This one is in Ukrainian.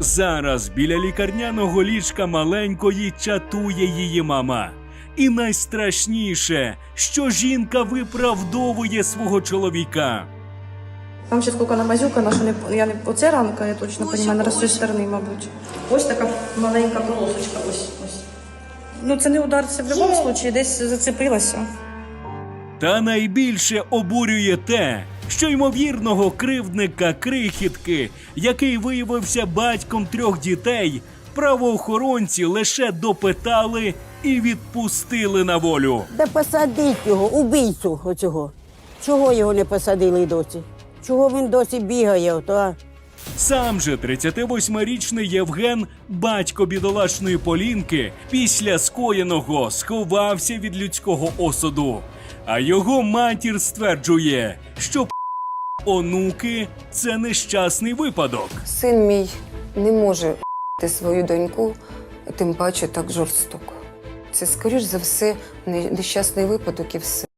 Зараз біля лікарняного ліжка маленької чатує її мама. І найстрашніше, що жінка виправдовує свого чоловіка. Там ще скільки намазюкано, що не я не оце ранка, я точно розумію, не з сторони, мабуть. Ось така маленька полосочка, ось ось. Ну це не удар, це в будь-якому випадку десь зацепилася. Та найбільше обурює те, що ймовірного кривдника крихітки, який виявився батьком трьох дітей, правоохоронці лише допитали і відпустили на волю. Де посадить його, убійцю оцього. Чого його не посадили досі? Чого він досі бігає? Ото, а? Сам же 38-річний Євген, батько бідолашної Полінки, після скоєного сховався від людського осуду. А його матір стверджує, що онуки це нещасний випадок. Син мій не може свою доньку, тим паче так жорстоко. Це, скоріш за все, не- нещасний випадок і все.